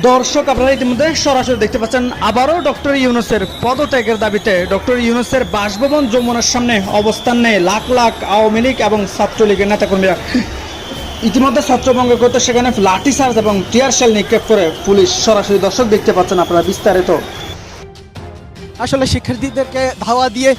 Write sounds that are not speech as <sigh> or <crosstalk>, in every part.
দর্শক আপনারা ইতিমধ্যে সরাসরি দেখতে পাচ্ছেন আবারও ডক্টর ইউনুসের পদত্যাগের দাবিতে ডক্টর ইউনুসের বাসভবন যমুনার সামনে অবস্থান নেয় লাখ লাখ আওয়ামী লীগ এবং ছাত্রলীগের নেতাকর্মীরা। ইতিমধ্যে ছত্রভঙ্গ করতে সেখানে লাঠি চার্জ এবং টিয়ার শেল নিক্ষেপ করে পুলিশ। সরাসরি দর্শক দেখতে পাচ্ছেন আপনারা বিস্তারিত। আসলে শিক্ষার্থীদেরকে ধাওয়া দিয়ে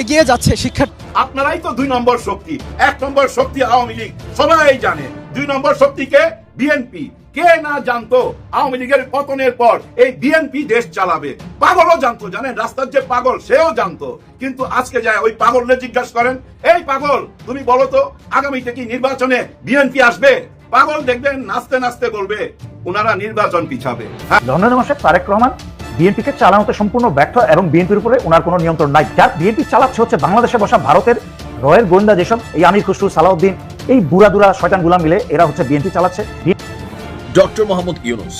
এগিয়ে যাচ্ছে শিক্ষার্থী আপনারাই তো দুই নম্বর শক্তি। এক নম্বর শক্তি আওয়ামী লীগ। সবাই জানে দুই নম্বর শক্তিকে বিএনপি। কে না জানতো আওয়ামী লীগের পতনের পর এই বিএনপি দেশ চালাবে? পাগলও জানতো, জানেন? রাস্তার যে পাগল, সেও জানতো। কিন্তু আজকে যায় ওই পাগলরে জিজ্ঞাসা করেন, এই পাগল, তুমি বলো তো, আগামীতে কি নির্বাচনে বিএনপি আসবে? পাগল দেখবেন, নাচতে নাচতে বলবে, ওনারা নির্বাচন পিছাবে। লন্ডনের মাসে তারেক রহমান বিএনপিকে চালানোতে সম্পূর্ণ ব্যর্থ এবং বিএনপির উপরে ওনার কোনো নিয়ন্ত্রণ নাই। যার বিএনপি চালাচ্ছে হচ্ছে বাংলাদেশে বসা ভারতের রয়ের গোয়েন্দা যেসব, এই আমির খুসরু, সালাউদ্দিন, এই বুড়া দুরা শয়তান গুলাম মিলে এরা হচ্ছে বিএনপি চালাচ্ছে। ডক্টর মোহাম্মদ ইউনুস,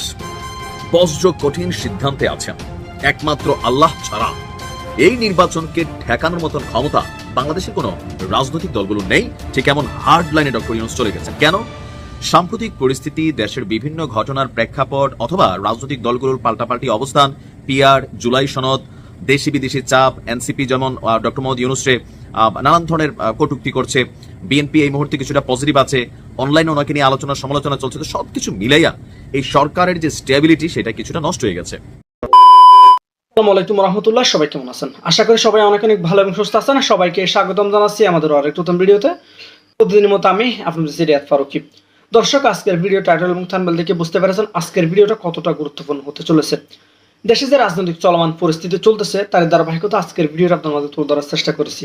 বজ্র কঠিন সিদ্ধান্তে আছেন। একমাত্র আল্লাহ ছাড়া এই নির্বাচনকে ঠেকানোর মতন ক্ষমতা বাংলাদেশের কোনো রাজনৈতিক দলগুলো নেই। ঠিক এমন হার্ড লাইনে ডক্টর ইউনুস চলে গেছেন। কেন? সাম্প্রতিক পরিস্থিতি, দেশের বিভিন্ন ঘটনার প্রেক্ষাপট অথবা রাজনৈতিক দলগুলোর পাল্টাপাল্টি অবস্থান, পিআর, জুলাই সনদ, দেশি বিদেশি চাপ, এনসিপি যেমন ডক্টর মোহাম্মদ ইউনুসরে নানান ধরনের কটূক্তি করছে। বিএনপি এই মুহূর্তে কিছুটা পজিটিভ আছে। অনলাইনে ওনাকে নিয়ে আলোচনা, সমালোচনা চলছে, তো সবকিছু মিলাইয়া এই সরকারের যে স্টেবিলিটি সেটা কিছুটা নষ্ট হয়ে গেছে। সবাই কেমন আছেন? আশা করি সবাই অনেক অনেক ভালো এবং সুস্থ আছেন। সবাইকে স্বাগতম জানাচ্ছি আমাদের আরেক নতুন ভিডিওতে। প্রতিদিনের মতো আমি আপনাদের ফারুকি। দর্শক, আজকের ভিডিও টাইটেল এবং থাম্বেল দেখে বুঝতে পেরেছেন আজকের ভিডিওটা কতটা গুরুত্বপূর্ণ হতে চলেছে। দেশে যে রাজনৈতিক চলমান পরিস্থিতি চলতেছে তার ধারাবাহিকতা আজকের ভিডিওটা আপনার মাঝে তুলে ধরার চেষ্টা করেছি।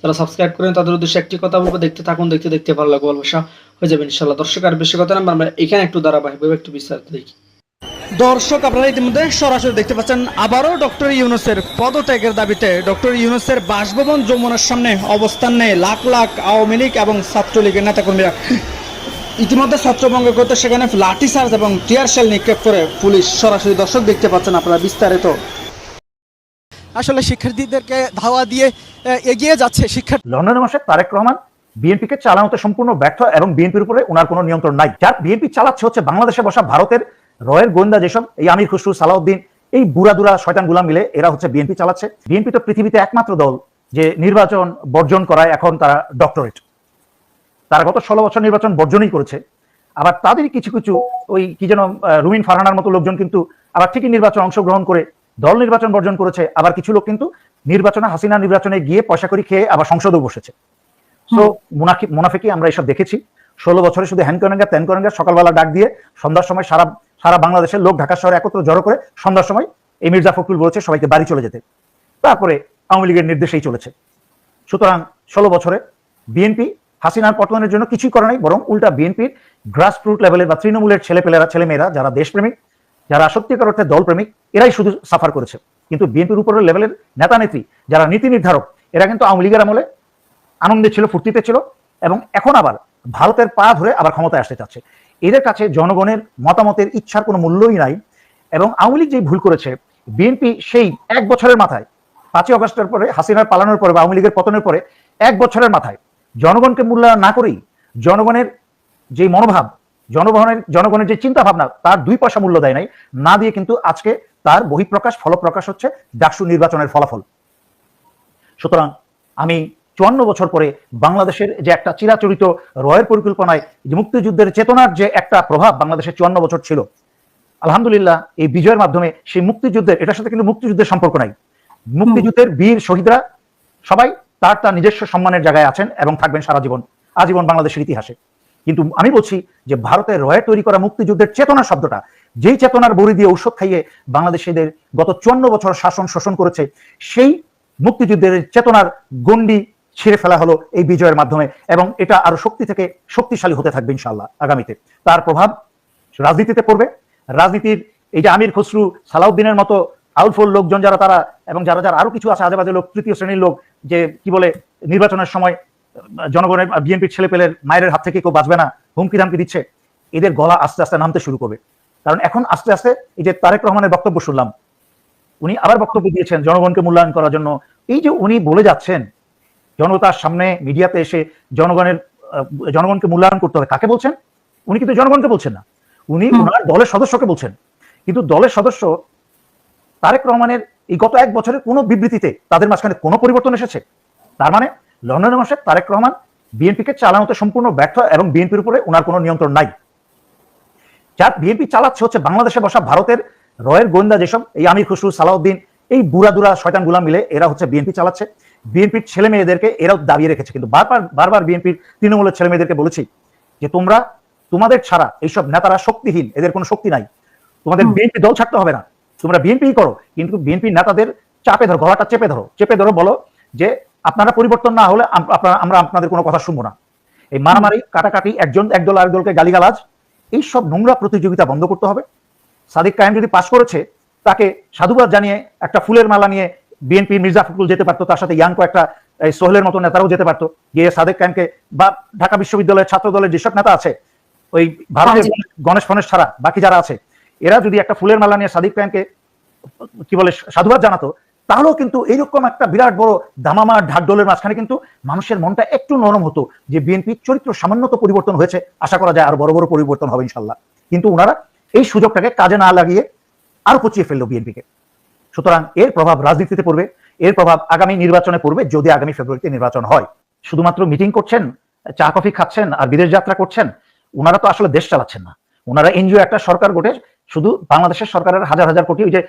যারা সাবস্ক্রাইব করেন, তাদের উদ্দেশ্যে একটি কথা বলব, দেখতে থাকুন, দেখতে দেখতে ভালো লাগবে, ভালোবাসা হয়ে যাবে ইনশাল্লাহ দর্শক, আর বেশি কথা না, আমরা এখানে একটু ধারাবাহিকভাবে একটু বিস্তারিত দেখি। দর্শক, আপনারা ইতিমধ্যে সরাসরি দেখতে পাচ্ছেন, আবারও ডক্টর ইউনুসের পদত্যাগের দাবিতে ডক্টর ইউনুসের বাসভবন যমুনার সামনে অবস্থান নেয় লাখ লাখ আওয়ামী লীগ এবং ছাত্রলীগের নেতাকর্মীরা। ইতিমধ্যে ছত্রভঙ্গ করতে সেখানে লাঠি চার্জ এবং টিয়ার শেল নিক্ষেপ করে পুলিশ। সরাসরি দর্শক দেখতে পাচ্ছেন আপনারা বিস্তারিত। আসলে শিক্ষার্থীদেরকে ধাওয়া দিয়ে এগিয়ে যাচ্ছে শিক্ষার্থী লন্ডনের মাসে তারেক রহমান বিএনপিকে চালানোতে সম্পূর্ণ ব্যর্থ এবং বিএনপির উপরে ওনার কোনো নিয়ন্ত্রণ নাই। যার বিএনপি চালাচ্ছে হচ্ছে বাংলাদেশে বসা ভারতের রয়ের গোয়েন্দা যেসব, এই আমির খুসরু, সালাউদ্দিন, এই বুড়া দুরা শয়তান গুলাম মিলে এরা হচ্ছে বিএনপি চালাচ্ছে। বিএনপি তো পৃথিবীতে একমাত্র দল যে নির্বাচন বর্জন করায় এখন তারা ডক্টরেট। তারা গত ষোলো বছর নির্বাচন বর্জনই করেছে। আবার তাদেরই কিছু কিছু ওই কি যেন রুমিন ফারহানার মতো লোকজন কিন্তু আবার ঠিকই নির্বাচন অংশগ্রহণ করে দল নির্বাচন বর্জন করেছে আবার কিছু লোক কিন্তু নির্বাচনে হাসিনা নির্বাচনে গিয়ে পয়সা করি খেয়ে আবার সংসদেও বসেছে। তো মুনাফি মুনাফিকি আমরা এসব দেখেছি। ষোলো বছরে শুধু হ্যান করেন ত্যান করেন সকালবেলা ডাক দিয়ে সন্ধ্যার সময় সারা সারা বাংলাদেশের লোক ঢাকা শহরে একত্র জড়ো করে সন্ধ্যার সময় এই মির্জা ফখরুল বলেছে সবাইকে বাড়ি চলে যেতে। তারপরে আওয়ামী লীগের নির্দেশেই চলেছে। সুতরাং ষোলো বছরে বিএনপি হাসিনার পতনের জন্য কিছুই করে নাই বরং উল্টা বিএনপির গ্রাসরুট লেভেলের বা তৃণমূলের ছেলেপেলেরা ছেলেমেয়েরা যারা দেশপ্রেমিক যারা সত্যিকার অর্থে দলপ্রেমিক, এরাই শুধু সাফার করেছে। কিন্তু বিএনপির উপরের লেভেলের নেতা নেত্রী, যারা নীতি নির্ধারক, এরা কিন্তু আওয়ামী লীগের আমলে আনন্দে ছিল, ফুর্তিতে ছিল এবং এখন আবার ভারতের পা ধরে আবার ক্ষমতায় আসতে চাচ্ছে। এদের কাছে জনগণের মতামতের ইচ্ছার কোনো মূল্যই নাই এবং আওয়ামী লীগ যেই ভুল করেছে, বিএনপি সেই এক বছরের মাথায়, পাঁচই অগস্টের পরে, হাসিনার পালানোর পরে বা আওয়ামী লীগের পতনের পরে, এক বছরের মাথায় জনগণকে মূল্যায়ন না করেই জনগণের যে মনোভাব জনগণের জনগণের যে চিন্তা ভাবনা তার দুই পয়সা মূল্য দেয় নাই। না দিয়ে কিন্তু আজকে তার বহিঃপ্রকাশ, ফলপ্রকাশ হচ্ছে ডাকসু নির্বাচনের ফলাফল। সুতরাং আমি চুয়ান্ন বছর পরে বাংলাদেশের যে একটা চিরাচরিত রয়ের পরিকল্পনায় যে মুক্তিযুদ্ধের চেতনার যে একটা প্রভাব বাংলাদেশের চুয়ান্ন বছর ছিল, আলহামদুলিল্লাহ এই বিজয়ের মাধ্যমে সেই মুক্তিযুদ্ধের, এটার সাথে কিন্তু মুক্তিযুদ্ধের সম্পর্ক নাই। মুক্তিযুদ্ধের বীর শহীদরা সবাই তার তার নিজস্ব সম্মানের জায়গায় আছেন এবং থাকবেন সারা জীবন, আজীবন বাংলাদেশের ইতিহাসে। কিন্তু আমি বলছি যে ভারতের রয়ে তৈরি করা মুক্তিযুদ্ধের চেতনা শব্দটা, যেই চেতনার বড়ি দিয়ে ঔষধ খাইয়ে বাংলাদেশিদের গত চুয়ান্ন বছর শাসন শোষণ করেছে, সেই মুক্তিযুদ্ধের চেতনার গণ্ডি ছিঁড়ে ফেলা হলো এই বিজয়ের মাধ্যমে এবং এটা আরও শক্তি থেকে শক্তিশালী হতে থাকবে ইনশাল্লাহ আগামীতে। তার প্রভাব রাজনীতিতে পড়বে। রাজনীতির এই যে আমির খসরু, সালাউদ্দিনের মতো আউটফুল লোকজন যারা তারা এবং যারা যারা আরও কিছু আছে, আজেবাজে লোক, তৃতীয় শ্রেণির লোক, যে কি বলে নির্বাচনের সময় জনগণের বিএনপির ছেলেপেলের মায়ের হাত থেকে কেউ বাঁচবে না হুমকি ধামকি দিচ্ছে এদের গলা আস্তে আস্তে নামতে শুরু করবে। কারণ এখন আস্তে আস্তে এই যে তারেক রহমানের বক্তব্য শুনলাম উনি আবার বক্তব্য দিয়েছেন জনগণকে মূল্যায়ন করার জন্য। এই যে উনি বলে যাচ্ছেন জনতার সামনে মিডিয়াতে এসে জনগণের জনগণকে মূল্যায়ন করতে হবে কাকে বলছেন? উনি কিন্তু জনগণকে বলছেন না। উনি ওনার দলের সদস্যকে বলছেন। কিন্তু দলের সদস্য তারেক রহমানের এই গত এক বছরের কোনো বিবৃতিতে তাদের মাঝখানে কোনো পরিবর্তন এসেছে? তার মানে লন্ডনের মাসে তারেক রহমান বিএনপিকে চালানোতে সম্পূর্ণ ব্যর্থ এবং বিএনপির উপরে ওনার কোনো নিয়ন্ত্রণ নাই। যার বিএনপি চালাচ্ছে হচ্ছে বাংলাদেশে বসা ভারতের রয়ের গোয়েন্দা যেসব এই আমির খুসরু সালাউদ্দিন এই বুড়া দুরা শয়তানগুলা মিলে এরা হচ্ছে বিএনপি চালাচ্ছে। বিএনপির ছেলে মেয়েদেরকে এরাও দাবিয়ে রেখেছে। কিন্তু বারবার বারবার বিএনপির তৃণমূলের ছেলে মেয়েদেরকে বলেছি যে তোমরা তোমাদের ছাড়া এইসব নেতারা শক্তিহীন এদের কোনো শক্তি নাই। তোমাদের বিএনপি দল ছাড়তে হবে না। তোমরা বিএনপি করো কিন্তু বিএনপি নেতাদের চাপে ধরো গলাটা চেপে ধরো। চেপে ধরো বলো যে আপনারা পরিবর্তন না হলে আপনারা আমরা আপনাদের কোনো কথা শুনব না। এই মারামারি কাটাকাটি একজন একদল আরেকদলকে গালিগালাজ এই সব নোংরা প্রতিযোগিতা বন্ধ করতে হবে। সাদিক কায়েম যদি পাশ করেছে তাকে সাধুবাদ জানিয়ে একটা ফুলের মালা নিয়ে বিএনপি মির্জা ফখরুল যেতে পারতো তার সাথে ইয়াঙ্কো একটা এই সোহেলের মতো নেতারাও যেতে পারতো গিয়ে সাদেক কায়েমকে বা ঢাকা বিশ্ববিদ্যালয়ের ছাত্র দলের যেসব নেতা আছে ওই ভারতের গণেশ ফণেশ ছাড়া বাকি যারা আছে এরা যদি একটা ফুলের মালা নিয়ে সাদিক কায়েমকে কি বলে সাধুবাদ জানাতো তাহলেও কিন্তু এইরকম একটা বিরাট বড় দামামা ঢাকডোলের মাঝখানে কিন্তু মানুষের মনটা একটু নরম হতো যে বিএনপির চরিত্র সামান্য তো পরিবর্তন হয়েছে। আশা করা যায় আরও বড় বড় পরিবর্তন হবে ইনশাল্লাহ কিন্তু ওনারা এই সুযোগটাকে কাজে না লাগিয়ে আরও পচিয়ে ফেলল বিএনপিকে। সুতরাং এর প্রভাব রাজনীতিতে পড়বে, এর প্রভাব আগামী নির্বাচনে পড়বে যদি আগামী ফেব্রুয়ারিতে নির্বাচন হয়। শুধুমাত্র মিটিং করছেন, চা কফি খাচ্ছেন আর বিদেশ যাত্রা করছেন, ওনারা তো আসলে দেশ চালাচ্ছেন না। ওনারা এনজিও একটা সরকার গোটে শুধু বাংলাদেশের সরকারের হাজার হাজার কোটি ওই যে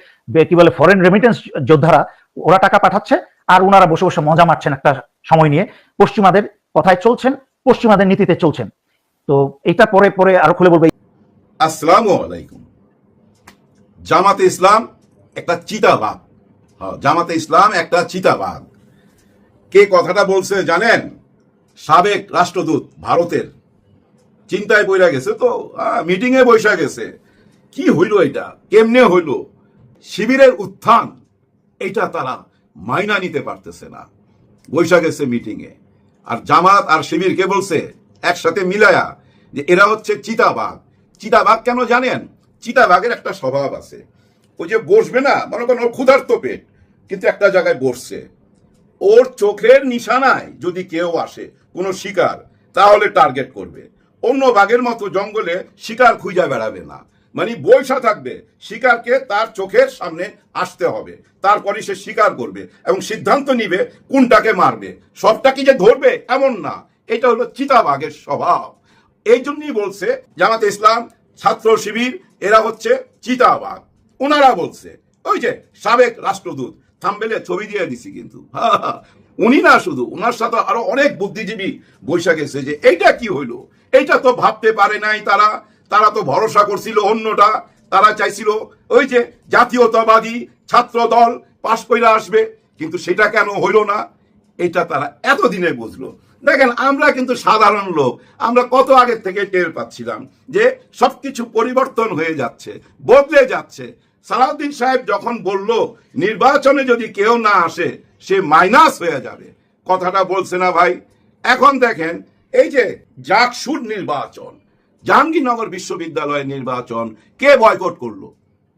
কি বলে ফরেন রেমিটেন্স যোদ্ধারা ওরা টাকা পাঠাচ্ছে আর ওনারা বসে বসে মজা মারছেন একটা সময় নিয়ে। পশ্চিমাদের কথায় চলছেন পশ্চিমাদের নীতিতে চলছেন। তো এটা পরে পরে আরও খুলে বলবে। আসসালামু আলাইকুম। জামাতে ইসলাম একটা চিতাবাঘ হ্যাঁ, জামাতে ইসলাম একটা চিতাবাঘ কে কথাটা বলছে জানেন? সাবেক রাষ্ট্রদূত ভারতের চিন্তায় বইরা গেছে তো মিটিং এ বৈশা গেছে। কি হইল এটা কেমনে হইল? শিবিরের উত্থান এটা তারা মাইনা নিতে পারতেছে না। বৈশা গেছে মিটিং এ আর জামাত আর শিবির কে বলছে? একসাথে মিলায়া, যে এরা হচ্ছে চিতাবাঘ। চিতাবাঘ কেন জানেন? চিতাবাঘের একটা স্বভাব আছে। ওই যে বসবে না, মনে করেন ওর ক্ষুধার্ত পেট, কিন্তু একটা জায়গায় বসছে। ওর চোখের নিশানায় যদি কেউ আসে, কোনো শিকার, তাহলে টার্গেট করবে। অন্য বাঘের মতো জঙ্গলে শিকার খুঁজা বেড়াবে না। মানে বৈশা থাকবে, শিকারকে তার চোখের সামনে আসতে হবে। তারপরে সে শিকার করবে এবং সিদ্ধান্ত নিবে কোনটাকে মারবে। সবটা কি যে ধরবে এমন না, এটা হলো চিতাবাঘের স্বভাব। এই জন্যই বলছে জামাতে ইসলাম, ছাত্র শিবির, এরা হচ্ছে চিতাবাঘ। ওনারা বলছে, ওই যে সাবেক রাষ্ট্রদূত, থাম্বেলে ছবি দিয়ে দিছি কিন্তু। <laughs> উনি না শুধু ওনার সাথে আরও অনেক বুদ্ধিজীবী বৈশাখ গেছে যে এইটা কি হইল? এইটা তো ভাবতে পারে নাই তারা। তারা তো ভরসা করছিল অন্যটা, তারা চাইছিল ওই যে জাতীয়তাবাদী ছাত্র দল পাশ কইরা আসবে, কিন্তু সেটা কেন হইল না? এটা তারা এতদিনে বুঝলো। দেখেন, আমরা কিন্তু সাধারণ লোক, আমরা কত আগে থেকে টের পাচ্ছিলাম যে সবকিছু পরিবর্তন হয়ে যাচ্ছে, বদলে যাচ্ছে। সালাউদ্দিন সাহেব যখন বলল, নির্বাচনে যদি কেউ না আসে সে মাইনাস হয়ে যাবে। কথাটা বলছে না ভাই। এখন দেখেন, এই যে জাকসুর নির্বাচন, জাহাঙ্গীরনগর বিশ্ববিদ্যালয়ের নির্বাচন, কে বয়কট করল?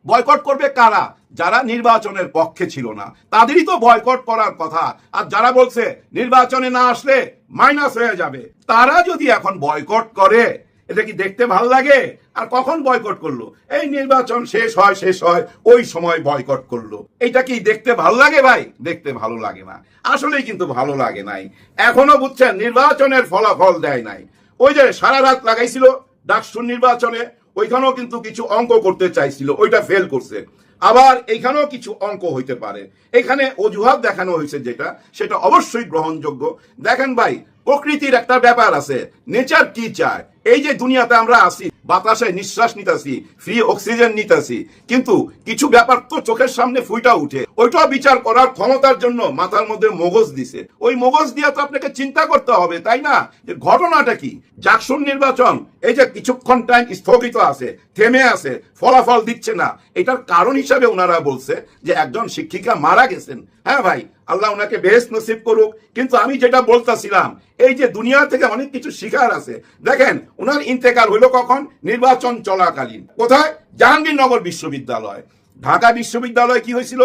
বয়কট করবে কারা? যারা নির্বাচনের পক্ষে ছিল না, তাদেরই তো বয়কট করার কথা। আর যারা বলছে, নির্বাচনে না আসলে মাইনাস হয়ে যাবে, তারা যদি এখন বয়কট করে এটা কি দেখতে ভালো লাগে? আর কখন বয়কট করল? এই নির্বাচন শেষ হয় শেষ হয়, ওই সময় বয়কট করল। এটা কি দেখতে ভালো লাগে ভাই? দেখতে ভালো লাগে না। আসলেই কিন্তু ভালো লাগে নাই। এখনও বুঝছেন, নির্বাচনের ফলাফল দেয় নাই। ওই যে সারা রাত লাগাইছিল ডাকসুর নির্বাচনে, ওইখানেও কিন্তু কিছু অঙ্ক করতে চাইছিল, ওইটা ফেল করছে। আবার এইখানেও কিছু অঙ্ক হইতে পারে। এখানে অজুহাত দেখানো হয়েছে যেটা, সেটা অবশ্যই গ্রহণযোগ্য। দেখেন ভাই প্রকৃতির একটা ব্যাপার আছে। নেচার কি চায়? এই যে দুনিয়াতে আমরা আসি বাতাসে নিঃশ্বাস নিতেছি ফ্রি অক্সিজেন নিতেছি, কিন্তু কিছু ব্যাপার তো চোখের সামনে ফুইটা উঠে। ওইটা বিচার করার ক্ষমতার জন্য মাথার মধ্যে মগজ দিছে। ওই মগজ দিয়ে তো আপনাকে চিন্তা করতে হবে, তাই না? যে ঘটনাটা কি? জাকসুর নির্বাচন, এই যে কিছুক্ষণ টাইম স্থগিত আছে, থেমে আছে, ফলাফল দিচ্ছে না। এটার কারণ হিসাবে ওনারা বলছে যে একজন শিক্ষিকা মারা গেছেন। হ্যাঁ ভাই, আল্লাহ ওনাকে বেশ নসিব করুক। কিন্তু আমি যেটা বলতেছিলাম, এই যে দুনিয়া থেকে অনেক কিছু শিখার আছে। দেখেন ওনার ইন্তেকাল হইল কখন? নির্বাচন চলাকালীন। কোথায়? জাহাঙ্গীরনগর বিশ্ববিদ্যালয়। ঢাকা বিশ্ববিদ্যালয় কি হয়েছিল?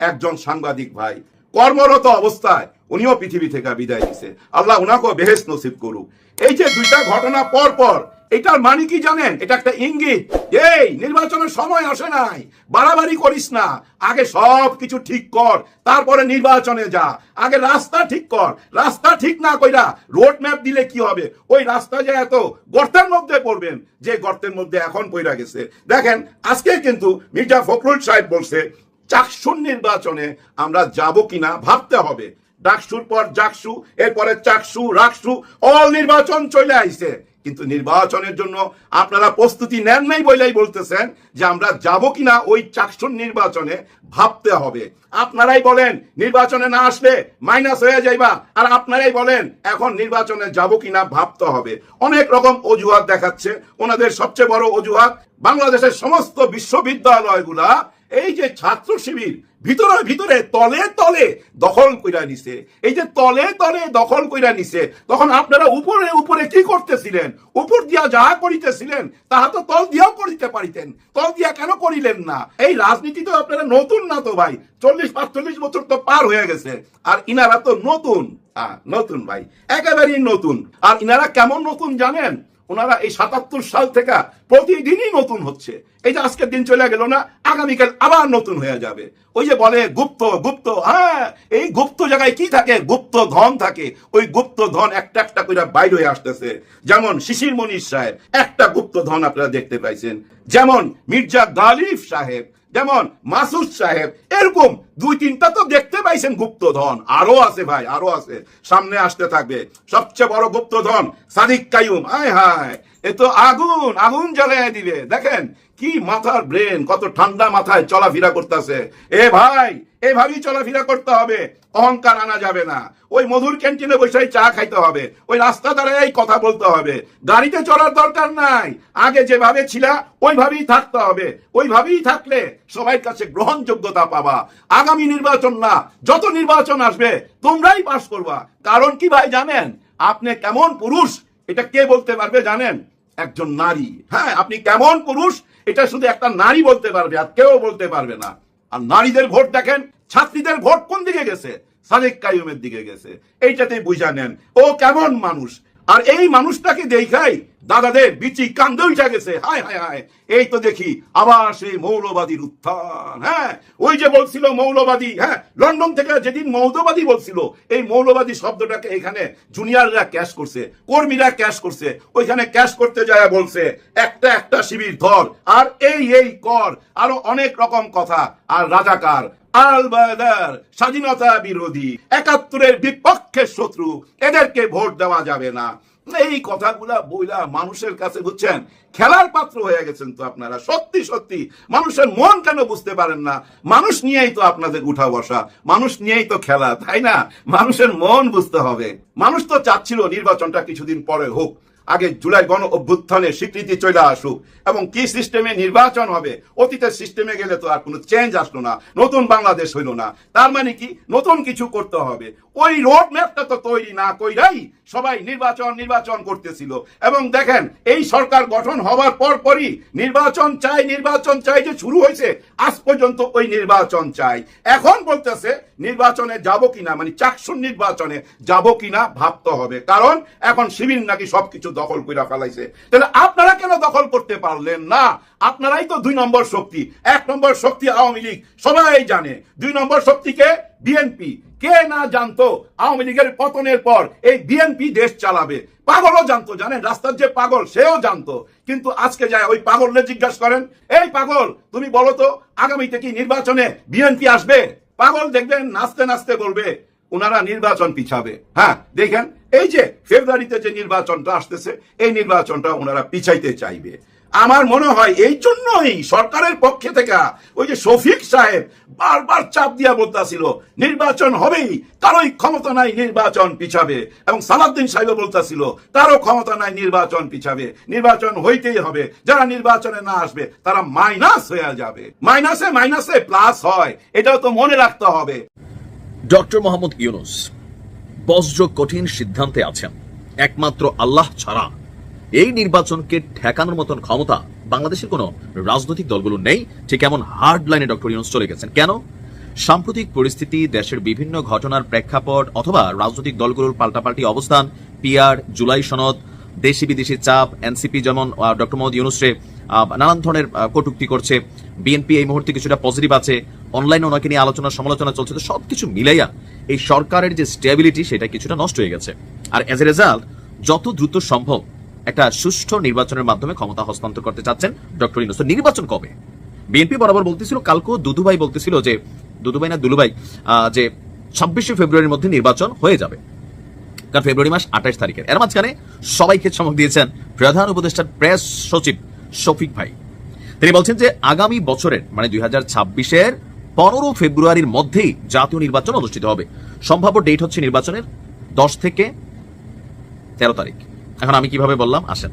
একজন সাংবাদিক ভাই। কর্মরত অবস্থায় উনিও পৃথিবী থেকে বিদায় দিছে আল্লাহ উনাকেও বেহেস নসিব করুক। এই যে দুইটা ঘটনা পর পর এটার মানে কি জানেন? এটা একটা ইঙ্গিত। এই, নির্বাচনের সময় আসে নাই। বাড়াবাড়ি করিস না। আগে সব কিছু ঠিক কর। তারপরে নির্বাচনে যা। আগে রাস্তা ঠিক কর। রাস্তা ঠিক না কইরা রোড ম্যাপ দিলে কি হবে? ওই রাস্তা যে এত গর্তের মধ্যে পড়বেন, যে গর্তের মধ্যে এখন পইরা গেছে। দেখেন আজকে কিন্তু মির্জা ফখরুল সাহেব বলছে, চাকসুর নির্বাচনে আমরা যাব কিনা ভাবতে হবে। ডাকসুর পর জাকসু, এরপরে চাকসু, রাকসু অল নির্বাচন চলে আইছে। কিন্তু নির্বাচনের জন্য আপনারা প্রস্তুতি নেন নাই বলেই বলতেছেন যে আমরা যাব কিনা ওই চাকসুর নির্বাচনে ভাবতে হবে। আপনারাই বলেন, নির্বাচনে না আসলে মাইনাস হয়ে যাইবা। আর আপনারাই বলেন, এখন নির্বাচনে যাব কিনা ভাবতে হবে। অনেক রকম অজুহাত দেখাচ্ছে। ওনাদের সবচেয়ে বড় অজুহাত, বাংলাদেশের সমস্ত বিশ্ববিদ্যালয়গুলা এই যে ছাত্র শিবির, ভিতরে ভিতরে তলে তলে দখল কইরা নিছে, এই যে তলে তলে দখল কইরা নিছে, তখন আপনারা উপরে উপরে কি করতেছিলেন? উপর দিয়া যাহা করিতেছিলেন, তাহা তো তল দিয়াও করিতে পারিতেন। তল দিয়া কেন করিলেন না? এই রাজনীতি তো আপনারা নতুন না তো ভাই, চল্লিশ পাঁচচল্লিশ বছর তো পার হয়ে গেছে, আর ইনারা তো নতুন। নতুন ভাই, একেবারেই নতুন। আর ইনারা কেমন নতুন জানেন? ওনারা এই সাতাত্তর সাল থেকে প্রতিদিনই নতুন হচ্ছে। এই যে আজকের দিন চলে গেল না, আগামীকাল আবার নতুন হয়ে যাবে। ওই যে বলে গুপ্ত গুপ্ত হ্যাঁ এই গুপ্ত জায়গায় কি থাকে? গুপ্ত ধন থাকে। ওই গুপ্ত ধন একটা একটা করে বাইর হয়ে আসতেছে। যেমন শিশির মনির সাহেব, একটা গুপ্ত ধন আপনারা দেখতে পাইছেন। যেমন মির্জা গালিফ সাহেব যেমন মাসুদ সাহেব, এরকম দুই তিনটা তো দেখতে পাইছেন গুপ্তধন। আরও আছে ভাই, আরও আছে। সামনে আসতে থাকবে। সবচেয়ে বড় গুপ্তধন সাদিক কায়ুম আয় হায়, এ তো আগুন আগুন জ্বালিয়ে দিবে। দেখেন কি মাথার ব্রেন কত ঠান্ডা মাথায় চলাফেরা করতেছে। এ ভাই, এভাবেই চলাফেরা করতে হবে। অহংকার আনা যাবে না। ওই মধুর ক্যান্টিনে বসে চা খাইতে হবে। ওই রাস্তা দাঁড়ায় কথা বলতে হবে। গাড়িতে চলার দরকার নাই। আগে যেভাবে ছিলা, ওইভাবেই থাকতে হবে। ওইভাবেই থাকলে সবাই কাছে গ্রহণযোগ্যতা পাবা। আগামী নির্বাচন না, যত নির্বাচন আসবে, তোমরাই পাস করবা। কারণ কি ভাই জানেন? আপনি কেমন পুরুষ, এটা কে বলতে পারবে জানেন? একজন নারী। হ্যাঁ আপনি কেমন পুরুষ এটা শুধু একটা নারী বলতে পারবে আর কেউ বলতে পারবে না। আর নারীদের ভোট দেখেন, ছাত্রীদের ভোট কোন দিকে গেছে? সাদেক কাইমের দিকে গেছে। এইটাতেই বুঝা নেন, ও কেমন মানুষ? আর এই মানুষটাকে দেখাই দাদাদের বিচি কান্দে উঠা গেছে হায় হায় হায়। এই তো দেখি, আবার সেই মৌলবাদীর উত্থান হ্যাঁ? ওই যে বলছিল মৌলবাদী হ্যাঁ? লন্ডন থেকে যেদিন মৌলবাদী বলছিল, এই মৌলবাদী শব্দটাকে এখানে জুনিয়ররা ক্যাশ করছে, কর্মীরা ক্যাশ করছে। ওইখানে ক্যাশ করতে যায় বলছে, একটা একটা শিবির ধর, আর এই এই কর। আরও অনেক রকম কথা। আর রাজাকার, আল বায়দার স্বাধীনতা বিরোধী, একাত্তরের বিপক্ষের শত্রু, এদেরকে ভোট দেওয়া যাবে না। এই কথাগুলা বইলা মানুষের কাছে বুঝছেন? খেলার পাত্র হয়ে গেছেন তো আপনারা। সত্যি সত্যি। মানুষের মন কেন বুঝতে পারেন না? মানুষ নিয়েই তো আপনাদের উঠা বসা। মানুষ নিয়েই তো খেলা, তাই না? মানুষের মন বুঝতে হবে। মানুষ তো চাচ্ছিল নির্বাচনটা কিছুদিন পরে হোক। আগে জুলাই গণ অভ্যুত্থানের স্বীকৃতি চলে আসুক। এবং কি সিস্টেমে নির্বাচন হবে, অতীতের সিস্টেমে গেলে তো আর কোনো চেঞ্জ আসলো না, নতুন বাংলাদেশ হইল না। তার মানে কি? নতুন কিছু করতে হবে। ওই রোড ম্যাপটা তো তৈরি না কইরাই সবাই নির্বাচন নির্বাচন করতেছিল। এবং দেখেন, এই সরকার গঠন হওয়ার পর পরই নির্বাচন চাই নির্বাচন চাই যে শুরু হয়েছে, আজ পর্যন্ত ওই নির্বাচন চাই। এখন বলতেছে, নির্বাচনে যাব কিনা মানে চাকসুর নির্বাচনে যাব কিনা ভাবতে হবে। কারণ এখন শিবির নাকি সবকিছু দখল করে ফেলাইছে। তাহলে আপনারা কেন দখল করতে পারলেন না? আপনারাই তো দুই নম্বর শক্তি। এক নম্বর শক্তি আওয়ামী লীগ। সবাই জানে, দুই নম্বর শক্তিকে বিএনপি। কে না জানতো আওয়ামী লীগের পতনের পর এই বিএনপি দেশ চালাবে? পাগলও জানতো, জানেন? রাস্তার যে পাগল, সেও জানতো। কিন্তু আজকে যায় ওই পাগলরে জিজ্ঞাসা করেন, এই পাগল, তুমি বলো তো, আগামীতে কি নির্বাচনে বিএনপি আসবে? পাগল দেখবেন, নাচতে নাচতে বলবে ওনারা নির্বাচন পিছাবে। হ্যাঁ দেখেন এই যে ফেব্রুয়ারিতে যে নির্বাচনটা আসতেছে, এই নির্বাচনটা ওনারা পিছাইতে চাইবে। আমার মনে হয় এই জন্যই সরকারের পক্ষে থেকে ওই যে শফিক সাহেব বারবার চাপ দিয়া বলতাছিল, নির্বাচন হবেই কারোই ক্ষমতা নাই নির্বাচন পিছাবে। এবং সালাদ্দিন সাহেব বলতাছিল, তারও ক্ষমতা নাই নির্বাচন পিছাবে। নির্বাচন হইতেই হবে, যারা নির্বাচনে না আসবে, তারা মাইনাস হয়ে যাবে। মাইনাসে মাইনাসে প্লাস হয়, এটাও তো মনে রাখতে হবে। ডক্টর মোহাম্মদ ইউনুস বজ্র কঠিন সিদ্ধান্তে আছেন। একমাত্র আল্লাহ ছাড়া। এই নির্বাচনকে ঠেকানোর মতন ক্ষমতা বাংলাদেশের কোনো রাজনৈতিক দলগুলো নেই। ঠিক এমন হার্ড লাইনে ডক্টর ইউনুস চলে গেছেন। কেন? সাম্প্রতিক পরিস্থিতি, দেশের বিভিন্ন ঘটনার প্রেক্ষাপট অথবা রাজনৈতিক দলগুলোর পাল্টাপাল্টি অবস্থান, পিআর, জুলাই সনদ দেশি বিদেশি চাপ, এনসিপি যেমন ডক্টর মোহাম্মদ ইউনুসরে নানান ধরনের কটূক্তি করছে। বিএনপি এই মুহূর্তে কিছুটা পজিটিভ আছে। অনলাইনে ওনাকে নিয়ে আলোচনা সমালোচনা চলছে। তো সবকিছু মিলাইয়া এই সরকারের যে স্টেবিলিটি সেটা কিছুটা নষ্ট হয়ে গেছে। আর এজ এ রেজাল্ট যত দ্রুত সম্ভব একটা সুষ্ঠু নির্বাচনের মাধ্যমে ক্ষমতা হস্তান্তর করতে চাচ্ছেন ডক্টর ইউনুস। নির্বাচন কবে? বিএনপি বরাবর বলতেছিল, কালকেও দুদুভাই বলতেছিল যে, দুদুভাই না, দুলুভাই যে ছাব্বিশে ফেব্রুয়ারির মধ্যে নির্বাচন হয়ে যাবে। কারণ ফেব্রুয়ারি মাস আঠাশ তারিখের। এর মাঝখানে সবাইকে চমক দিয়েছেন প্রধান উপদেষ্টার প্রেস সচিব শফিক ভাই। তিনি বলছেন যে, আগামী বছরের মানে দুই হাজার ছাব্বিশের পনেরো ফেব্রুয়ারির মধ্যেই জাতীয় নির্বাচন অনুষ্ঠিত হবে। সম্ভাব্য ডেট হচ্ছে নির্বাচনের দশ থেকে তেরো তারিখ। এখন আমি কীভাবে বললাম? আসেন।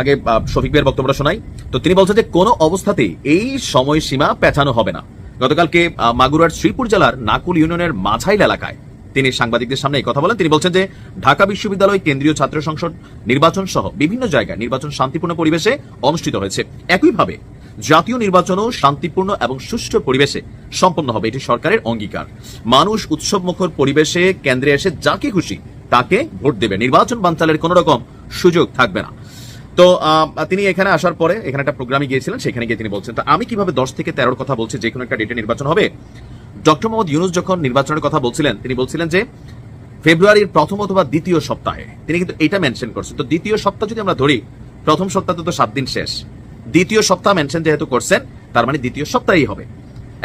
আগে শফিক ভাইয়ের বক্তব্যটা শোনাই। তো তিনি বলছেন যে কোনো অবস্থাতেই এই সময়সীমা পেছানো হবে না। গতকালকে মাগুরার শ্রীপুর জেলার নাকুল ইউনিয়নের মাঝাইল এলাকায় তিনি সাংবাদিকদের সামনে এই কথা বলেন। তিনি বলছেন যে ঢাকা বিশ্ববিদ্যালয় কেন্দ্রীয় ছাত্র সংসদ নির্বাচন সহ বিভিন্ন জায়গায় নির্বাচন শান্তিপূর্ণ পরিবেশে অনুষ্ঠিত হয়েছে। একইভাবে জাতীয় নির্বাচনও শান্তিপূর্ণ এবং সুষ্ঠু পরিবেশে সম্পন্ন হবে, এটি সরকারের অঙ্গীকার। মানুষ উৎসবমুখর পরিবেশে কেন্দ্রে এসে যাকে খুশি তাকে ভোট দেবে। নির্বাচন বানচালের কোন রকম সুযোগ থাকবে না। তো তিনি এখানে আসার পরে, এখানে একটা প্রোগ্রামে গিয়েছিলেন, সেখানে গিয়ে তিনি বলছেন, তো আমি কীভাবে দশ থেকে তেরোর কথা বলছি, যে কোনো একটা ডেটে নির্বাচন হবে? ডক্টর মোহাম্মদ ইউনুস যখন নির্বাচনের কথা বলছিলেন, তিনি বলছিলেন যে, ফেব্রুয়ারির প্রথম অথবা দ্বিতীয় সপ্তাহে। তিনি কিন্তু এটা মেনশন করছেন। তো দ্বিতীয় সপ্তাহ যদি আমরা ধরি, প্রথম সপ্তাহে তো সাত দিন শেষ। দ্বিতীয় সপ্তাহ মেনশন যেহেতু করছেন, তার মানে দ্বিতীয় সপ্তাহেই হবে।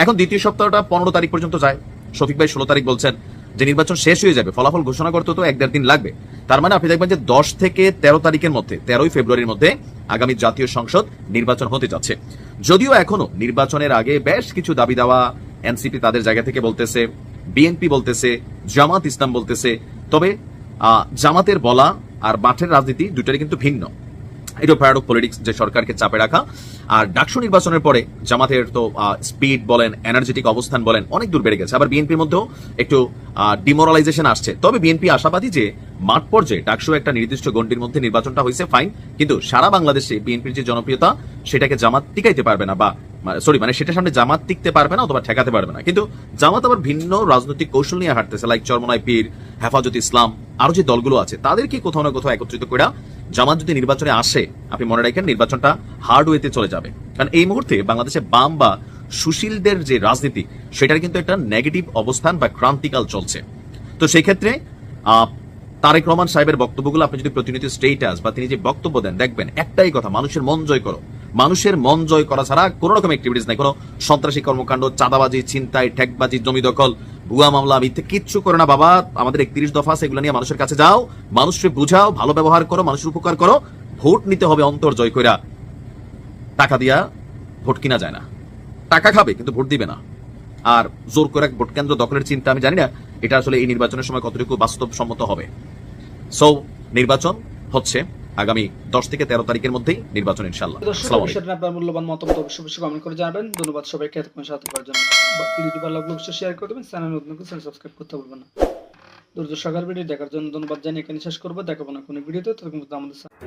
এখন দ্বিতীয় সপ্তাহটা পনেরো তারিখ পর্যন্ত যায়। শফিক ভাই ষোলো তারিখ বলছেন যে নির্বাচন শেষ হয়ে যাবে, ফলাফল ঘোষণা করতে তো এক দেড় দিন লাগবে। তার মানে আপনি দেখবেন যে দশ থেকে তেরো তারিখের মধ্যে, তেরোই ফেব্রুয়ারির মধ্যে আগামী জাতীয় সংসদ নির্বাচন হতে যাচ্ছে। যদিও এখনও নির্বাচনের আগে বেশ কিছু দাবি দেওয়া এনসিপি তাদের জায়গা থেকে বলতেছে, বিএনপি বলতেছে, জামাত ইসলাম বলতেছে। তবে জামাতের বলা আর মাঠের রাজনীতি দুটারই কিন্তু ভিন্ন। এটা প্যারাডক পলিটিক্স যে সরকারকে চাপে রাখা। আর ডাকসু নির্বাচনের পরে জামাতের তো স্পিড বলেন এনার্জেটিক অবস্থান বলেন, অনেক দূর বেড়ে গেছে। আবার বিএনপির মধ্যেও একটু ডিমোরালাইজেশন আসছে। তবে বিএনপি আশাবাদী যে মাঠ পর্যায়ে ডাকসু একটা নির্দিষ্ট গণ্ডির মধ্যে নির্বাচনটা হয়েছে ফাইন কিন্তু সারা বাংলাদেশে বিএনপির যে জনপ্রিয়তা সেটাকে জামাত টিকাইতে পারবে না, বা সরি মানে সেটার সামনে জামাত টিকতে পারবে না অথবা ঠেকাতে পারবে না। কিন্তু জামাত আবার ভিন্ন রাজনৈতিক কৌশল নিয়ে হাঁটতেছে লাইক চরমনায় পীর, হেফাজত ইসলাম, আরও যে দলগুলো আছে, তাদেরকে কোথাও না কোথাও একত্রিত করে জামাত যদি নির্বাচনে আসে, আপনি মনে রাখেন নির্বাচনটা হার্ড ওয়েতে চলে যাবে। কারণ এই মুহূর্তে বাংলাদেশে বাম বা সুশীলদের যে রাজনীতি, সেটার কিন্তু একটা নেগেটিভ অবস্থান বা ক্রান্তিকাল চলছে। তো সেই ক্ষেত্রে তারেক রহমান সাহেবের বক্তব্যগুলো আপনি যদি প্রতিনিধি স্টেটাস বা তিনি যে বক্তব্য দেন, দেখবেন একটাই কথা, মানুষের মন জয় করো। মানুষের মন জয় করা ছাড়া কোনো রকম অ্যাক্টিভিটিস নাই। কোনো সন্ত্রাসী কর্মকাণ্ড, চাঁদাবাজি, ছিনতাই, ঠেকবাজি, জমি দখল, ভুয়া মামলা, মিথ্যে কিচ্ছু করে না বাবা। আমাদের একত্রিশ দফা এগুলো নিয়ে মানুষের কাছে যাও, মানুষকে বুঝাও, ভালো ব্যবহার করো, মানুষের উপকার করো, ভোট নিতে হবে অন্তর জয় কইরা। টাকা দিয়া ভোট কিনা যায় না। টাকা খাবে, কিন্তু ভোট দিবে না। আর জোর করে ভোট কেন্দ্র দখলের চিন্তা আমি জানি না, এটা আসলে এই নির্বাচনের সময় কতটুকু বাস্তবসম্মত হবে। সো নির্বাচন হচ্ছে। আগামী দশ থেকে তেরো তারিখের মধ্যেই নির্বাচন ইনশাল্লাহ আপনার মূল্যবান মতামত অবশ্যই অবশ্যই কমেন্ট করে জানাবেন। ধন্যবাদ সবাইকে এতক্ষণ সাথে করার জন্য। ভিডিওটি ভালো লাগলে অবশ্যই শেয়ার করে দেবেন। চ্যানেল নতুন চ্যানেল সাবস্ক্রাইব করতে ভুলবেন না। দুর্য সকাল ভিডিও দেখার জন্য ধন্যবাদ জানিয়ে এখানে শেষ করব। দেখাবো না কোনো ভিডিওতে তখন আমাদের সাথে